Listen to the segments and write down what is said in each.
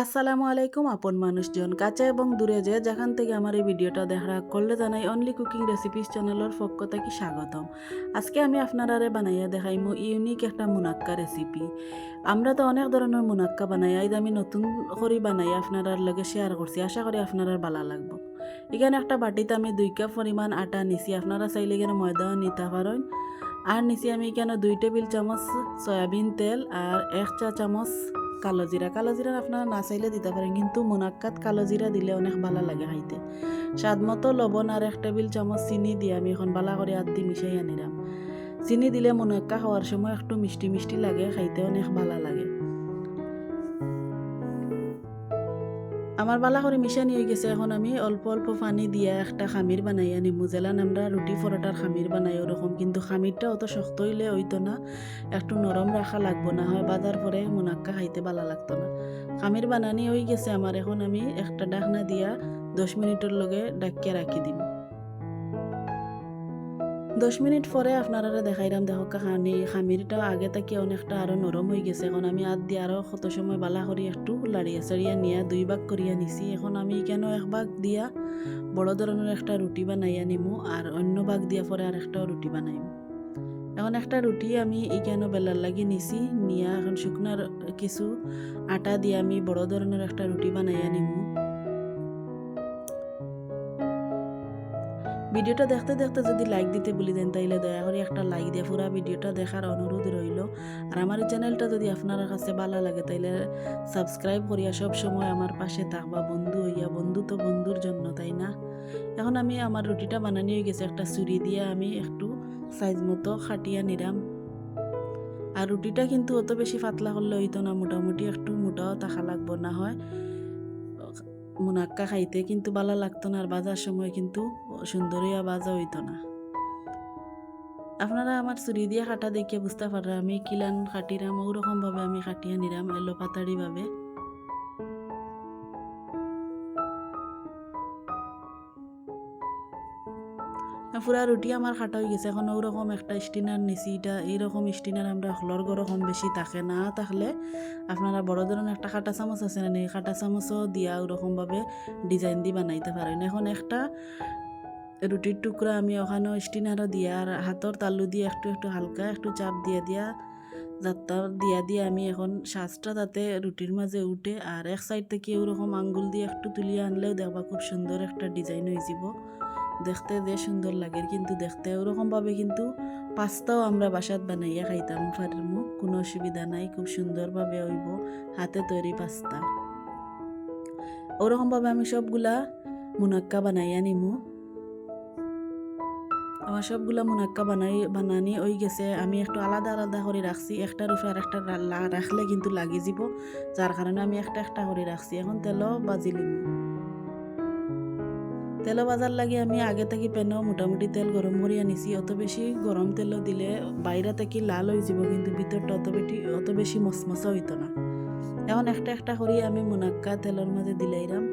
আসসালামু আলাইকুম, আপন মানুষজন। কাছে এবং দূরে যে যেখান থেকে আমার এই ভিডিওটা দেখা করলে জানাই অনলি কুকিং রেসিপিস চ্যানেলের পক্ষ থেকে স্বাগতম। আজকে আমি আপনারারে বানাইয়া দেখাইমু ইউনিক একটা মুনাক্কা রেসিপি আমরা তো অনেক ধরনের মুনাক্কা বানাই, আজ আমি নতুন করে বানাই আপনার লগে শেয়ার করছি। আশা করি আপনার ভালো লাগবো। এখানে একটা বাটিতে আমি দুই কাপ পরিমাণ আটা নিছি। আপনারা চাইলে এখানে ময়দাও নিতে পারেন। আর নিছি আমি এখানে দুই টেবিল চামচ সয়াবিন তেল আর এক চা চামচ কালো জিরা কালো জিরা আপনারা না চাইলে দিতে পারেন কিন্তু মোনাক্কাত কালো জিরা দিলে অনেক ভালো লাগে খাইতে। স্বাদ মতো লবণ আর এক টেবিল চামচ চিনি দিয়ে আমি এখন ভালো করে আদি মিশাই আনিলাম চিনি দিলে মোনাক্কা খাওয়ার সময় একটু মিষ্টি মিষ্টি লাগে, খাইতে অনেক ভালো লাগে। আমার বালা করে মিশানি হয়ে গেছে, এখন আমি অল্প অল্প পানি দিয়া একটা খামির বানাই আনি জেলান আমরা রুটি পরোটার খামির বানাই ওরকম কিন্তু খামিরটা অত শক্ত হইলে হইতো না, একটু নরম রাখা লাগবো না, হয় বাজার পরে মুনাক্কা খাইতে বালা লাগতো না। খামির বানানি হয়ে গেছে আমার এখন আমি একটা ডাকনা দিয়া দশ মিনিটের লগে ডাকিয়া রাখি দিম। দশ মিনিট পরে আপনারা দেখাইলাম দেখো খানি খামিরটা আগে থেকে অনেকটা আরও নরম হয়ে গেছে। এখন আমি আদ দিয়ে আরও কত সময় বালা করি একটু লাড়িয়া চাড়িয়া নিয়া দুই ভাগ করিয়া নিছি এখন আমি কেন এক ভাগ দিয়া বড় ধরনের একটা রুটি বানাইয়া নিমু আর অন্য ভাগ দিয়া পরে আর একটা রুটি বানাইমু। এখন একটা রুটি আমি এখানে বেলার লাগি নিছি। নিয়া এখন শুকনার কিছু আটা দিয়ে আমি বড় ধরনের একটা রুটি বানাইয়া নিমু ভিডিওটা দেখতে দেখতে যদি লাইক দিতে ভুলি দেন তাইলে দয়া করে একটা লাইক দিয়ে পুরা ভিডিওটা দেখার অনুরোধ রইল। আর আমার এই চ্যানেলটা যদি আপনার কাছে ভালো লাগে, তাইলে সাবস্ক্রাইব করিয়া সব সময় আমার পাশে থাকবা বন্ধু হইয়া। বন্ধু তো বন্ধুর জন্য, তাই না? এখন আমি আমার রুটিটা বানানি হয়ে গেছে, একটা চুরি দিয়ে আমি একটু সাইজ মতো খাটিয়া নিলাম। আর রুটিটা কিন্তু অত বেশি পাতলা করলে হইতো না, মোটামুটি একটু মোটাও থাকা লাগবো না হয়। মুনাক্কা খাইতে কিন্তু ভালো লাগতো না আর বাজার সময় কিন্তু সুন্দরিয়া বাজা হইতো না। আপনারা আমার চুরি দিয়ে কাটা দেখিয়ে বুঝতে পারা আমি কিলান কাটিরাম ওরকমভাবে আমি কাটিয়ে নিলাম, এলো পুরা রুটি আমার খাটা হয়ে গেছে। এখন ওরকম একটা স্টিনার নিছি এটা এইরকম স্টিনার আমরা হলর গরম বেশি থাকে না থাকলে আপনারা বড় ধরনের একটা কাটা চামচ আছে না কাটা চামচও দিয়া ওরকমভাবে ডিজাইন দিয়ে বানাইতে পারেন। এখন একটা রুটির টুকরা আমি ওখানেও স্টিনারও দিয়া আর হাতর তালু দিয়ে একটু একটু হালকা একটু চাপ দিয়ে দিয়া যাত্রা দিয়া দিয়ে আমি এখন শ্বাসটা তাতে রুটির মাঝে উঠে আর এক সাইড থেকে ওরকম আঙ্গুল দিয়ে একটু তুলিয়ে আনলেও দেখবা খুব সুন্দর একটা ডিজাইন হয়ে যাব। দেখতে যে সুন্দর লাগে, কিন্তু দেখতে ওরকমভাবে কিন্তু পাস্তাও আমরা বাসাত বানাইয়া খাইতাম পারমু কোনো অসুবিধা নাই, খুব সুন্দরভাবে হইব হাতে তৈরি পাস্তা। ওরকমভাবে আমি সবগুলা মুনাক্কা বানাইয়া নিমু। আমার সবগুলা মুনাক্কা বানাই, বানানি ওই গেছে, আমি একটু আলাদা আলাদা করে রাখছি, একটার উপরে আর একটা রাখলে কিন্তু লাগি যাব। যার কারণে আমি একটা একটা করে রাখছি। এখন তেলও বাজি লিমু। তেলও বাজার লাগে আমি আগে থেকে পেনও মোটামুটি তেল গরম করে আনিছি। অত বেশি গরম তেলও দিলে বাইরে থেকে লাল হয়ে যাব, কিন্তু ভিতরটা অত বেশি অত বেশি মচমচা হইতো না। এখন একটা একটা করি আমি মুনাক্কা তেলের মাঝে দিলাইরাম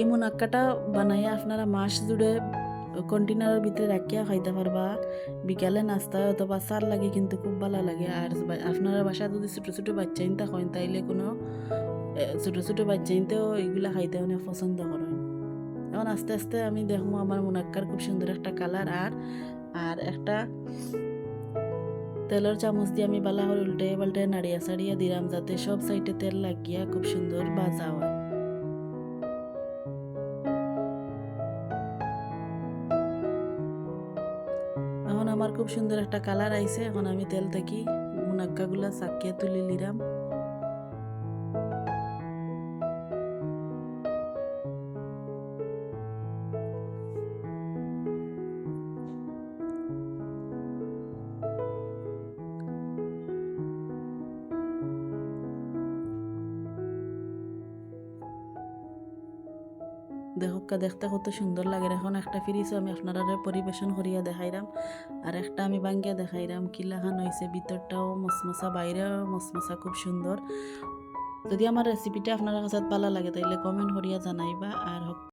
এই মুনাক্কাটা বানাইয়া আপনারা মাস জুড়ে কন্টেনারের ভিতরে রাখিয়া খাইতে পারবা। বিকালে নাস্তায় অথবা সার লাগে কিন্তু খুব ভালো লাগে। আর আপনারা বাসা যদি ছোটো ছোটো বাচ্চা ইনতা হয় তাইলে কোনো ছোটো ছোটো বাচ্চা ইনতেও এগুলা খাইতে অনেক পছন্দ করেন। এখন আস্তে আস্তে আমি দেখব আমার মুনাক্কার খুব সুন্দর একটা কালার। আর আর একটা তেলের চামচ দিয়ে আমি বালা করে উল্টে পাল্টে নাড়িয়া সাড়িয়া দিলাম যাতে সব সাইডে তেল লাগিয়া খুব সুন্দর বাজা হয়। আমার খুব সুন্দর একটা কালার আইছে। এখন আমি তেল থাকি মুনাক্কাগুলা চাকিয়ে তুলে নিলাম। দেখকা দেখতে কত সুন্দর লাগে। এখন একটা ফ্রিজও আমি আপনারা পরিবেশন করিয়া দেখাইরাম। আর একটা আমি বাঙ্গিয়া দেখাইরাম। কিলাখান হয়েছে ভিতরটাও মশমশা বাইরেও মশমশা খুব সুন্দর। যদি আমার রেসিপিটা আপনার কাছে ভালো লাগে তাহলে কমেন্ট করিয়া জানাইবা। আর